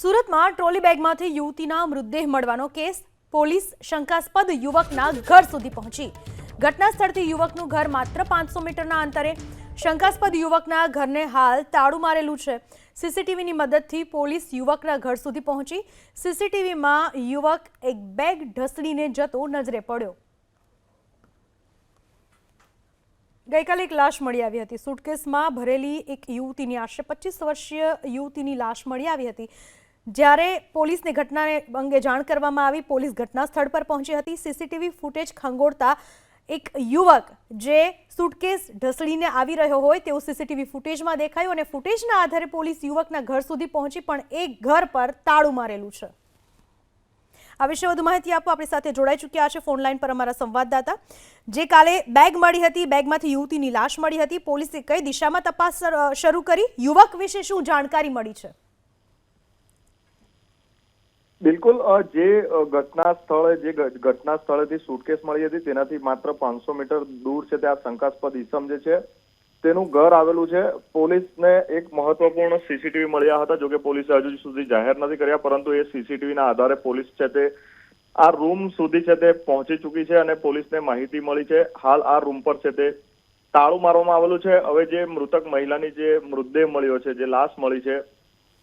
સુરતમાં ટ્રોલી બેગમાંથી યુવતીના મૃતદેહ મળવાનો કેસ. પોલીસ શંકાસ્પદ યુવકના ઘર સુધી પહોંચી. ઘટના સ્થળથી યુવકનું ઘર માત્ર પાંચસો મીટરના અંતરે. શંકાસ્પદ યુવકના ઘરને હાલ તાળું મારેલું છે. સીસીટીવીની મદદથી પોલીસ યુવકના ઘર સુધી પહોંચી. સીસીટીવીમાં યુવક એક બેગ ઢસડીને જતો નજરે પડ્યો. ગઈકાલે એક લાશ મળી આવી હતી. સુટકેસમાં ભરેલી એક યુવતીની આશરે પચીસ વર્ષીય યુવતીની લાશ મળી આવી હતી. જ્યારે પોલીસને ઘટનાને અંગે જાણ કરવામાં આવી, પોલીસ ઘટના સ્થળ પર પહોંચી હતી. સીસીટીવી ફૂટેજ ખંગોળતા એક યુવક જે સુટકેસ ઢસડીને આવી રહ્યો હોય તેવું સીસીટીવી ફૂટેજમાં દેખાયું અને ફૂટેજના આધારે પોલીસ યુવકના ઘર સુધી પહોંચી, પણ એ ઘર પર તાળું મારેલું છે. આ વિશે વધુ માહિતી આપો. આપણી સાથે જોડાઈ ચૂક્યા છે ફોનલાઈન પર અમારા સંવાદદાતા. જે કાલે બેગ મળી હતી, બેગમાંથી યુવતીની લાશ મળી હતી. પોલીસે કઈ દિશામાં તપાસ શરૂ કરી? યુવક વિશે શું જાણકારી મળી છે? બિલકુલ જે ઘટના સ્થળે, જે ઘટના સ્થળેથી સુટકેસ મળી હતી, તેનાથી માત્ર પાંચસો મીટર દૂર છે ત્યાં શંકાસ્પદ ઈસમ જે છે, તેનું ઘર આવેલું છે. પોલીસને એક મહત્વપૂર્ણ સીસીટીવી મળ્યા હતા, જોકે પોલીસે હજુ સુધી જાહેર નથી કર્યા, પરંતુ એ સીસીટીવીના આધારે પોલીસ છે તે આ રૂમ સુધી છે તે પહોંચી ચૂકી છે અને પોલીસને માહિતી મળી છે. હાલ આ રૂમ પર છે તે તાળું મારવામાં આવેલું છે. હવે જે મૃતક મહિલાની જે મૃતદેહ મળ્યો છે, જે લાશ મળી છે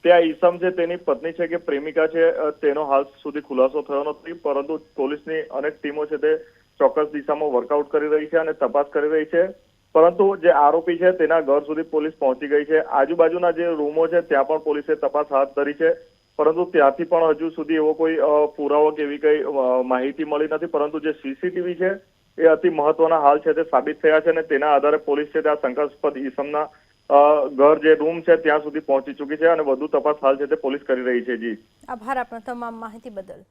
ત્યાં ઈસમ છે, તેની પત્ની છે કે પ્રેમિકા છે તેનો હાલ સુધી ખુલાસો થયો નથી, પરંતુ પોલીસની અનેક ટીમો છે તે ચોક્કસ દિશામાં વર્કઆઉટ કરી રહી છે અને તપાસ કરી રહી છે. પરંતુ જે આરોપી છે, તેના ઘર સુધી પોલીસ પહોંચી ગઈ છે. આજુબાજુના જે રૂમો છે, ત્યાં પણ પોલીસે તપાસ હાથ ધરી છે. પરંતુ ત્યાંથી પણ હજુ સુધી એવો કોઈ પુરાવો કે એવી કઈ માહિતી મળી નથી. પરંતુ જે સીસીટીવી છે, એ અતિ મહત્વના હાલ છે તે સાબિત થયા છે અને તેના આધારે પોલીસ છે તે આ શંકાસ્પદ ઈસમના ઘર જે રૂમ છે ત્યાં સુધી પહોંચી ચૂકી છે અને વધુ તપાસ હાલ છે તે પોલીસ કરી રહી છે, જી. આભાર આપના તમામ માહિતી બદલ.